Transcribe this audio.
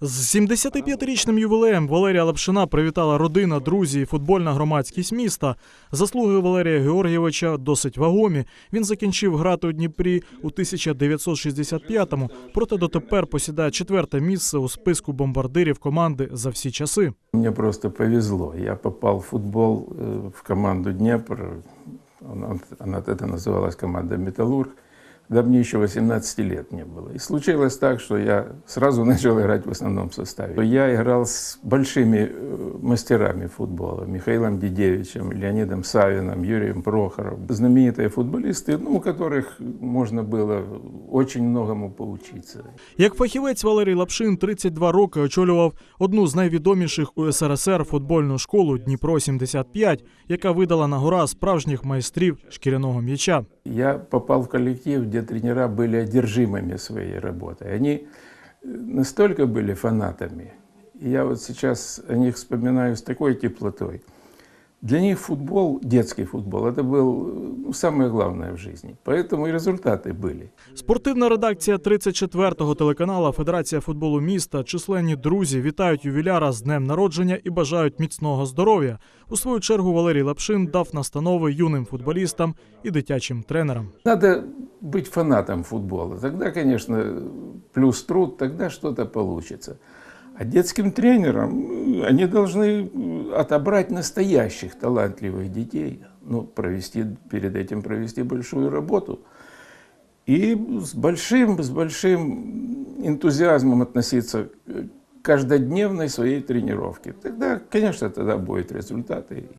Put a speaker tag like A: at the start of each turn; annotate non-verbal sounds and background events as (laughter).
A: З 75-річним ювілеєм Валерія Лапшина привітала родина, друзі і футбольна громадськість міста. Заслуги Валерія Георгійовича досить вагомі. Він закінчив грати у Дніпрі у 1965-му, проте дотепер посідає четверте місце у списку бомбардирів команди за всі часи.
B: Мне просто повезло. Я попал в футбол э, в команду Днепр. Она, она тогда называлась команда «Металлург» Да мне еще 18 лет не было. И случилось так, что я сразу (laughs) начал играть в основном составе. Я играл с большими э, мастерами футбола. Михаилом Дедевичем, Леонидом Савиным, Юрием Прохоровым. Знаменитые футболисты, ну, у которых можно было очень многому поучиться.
A: Як фахівець Валерій Лапшин 32 роки очолював одну з найвідоміших у СРСР футбольну школу Дніпро 75, яка видала на гора справжніх майстрів шкіряного м'яча.
B: Я попал в коллектив, где тренера были одержимыми своей работой. Они э, настолько были фанатами. И я вот сейчас о них вспоминаю с такой теплотой. Для них футбол, детский футбол, это был э, ну, самое главное в жизни. Поэтому и результаты были.
A: Спортивна редакція 34-го телеканала Федерація футболу міста, численні друзі вітають ювіляра з днем народження і бажають міцного здоров'я. У свою чергу Валерій Лапшин дав настанови юним футболістам і дитячим тренерам.
B: Надо быть фанатом футбола. Тогда, конечно, плюс труд, тогда что-то получится. А детским тренерам э, они должны э, отобрать настоящих талантливых детей, ну, провести, перед этим провести большую работу. И с большим, с большим энтузиазмом относиться к каждодневной своей тренировке. Тогда, конечно, тогда будут результаты.